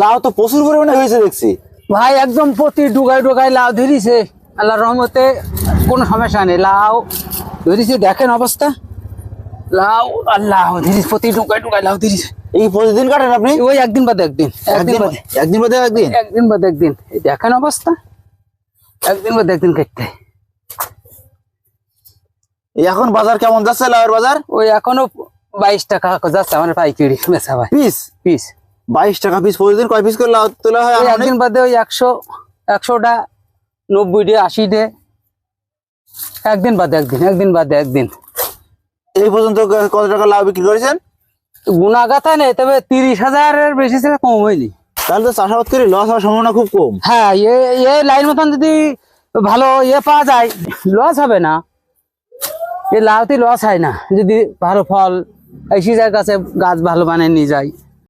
লাউ তো প্রচুর পরিমাণে হয়েছে দেখছি। ভাই একদম প্রতি ডুগাই ডুগাই লাউ ধরিছে। আল্লাহ রহমতে কোনো সমস্যা নেই। লাউ ধরিছে দেখেন অবস্থা। লাউ আল্লাহ ধরিস প্রতি ডুগাই ডুগাই লাউ ধরিছে। এই প্রতিদিন কাটেন আপনি? ওই একদিন বাদে একদিন। একদিন একদিন বাদে? একদিন বাদে একদিন? বাদে একদিন। দেখেন অবস্থা। একদিন বাদে একদিন কাটতে। এখন বাজার কেমন যাচ্ছে লাউয়ের বাজার? ওই এখনও বাইশ টাকা যাচ্ছে আমার পাইকারি মেশা ভাই পিস? পিস। বাইশ টাকা পিস প্রতিদিন কয় পিস করে তোলা হয়? একদিন বাদে ওই একশো একশোটা নব্বই ডে আশি ডে একদিন বাদে একদিন একদিন বাদে একদিন। এই পর্যন্ত কত টাকা লাউ বিক্রি করেছেন? গুণাগাথা নেই তবে তিরিশ হাজারের বেশি ছিল কম হয়নি। তাহলে তো চাষাবাদ করে লস হওয়ার সম্ভাবনা খুব কম। হ্যাঁ এ এ লাইন মতন যদি ভালো ইয়ে পাওয়া যায় লস হবে না। এ লাউতে লস হয় না। যদি ভালো ফল এই সিজার কাছে গাছ ভালো বানিয়ে নিয়ে যায়।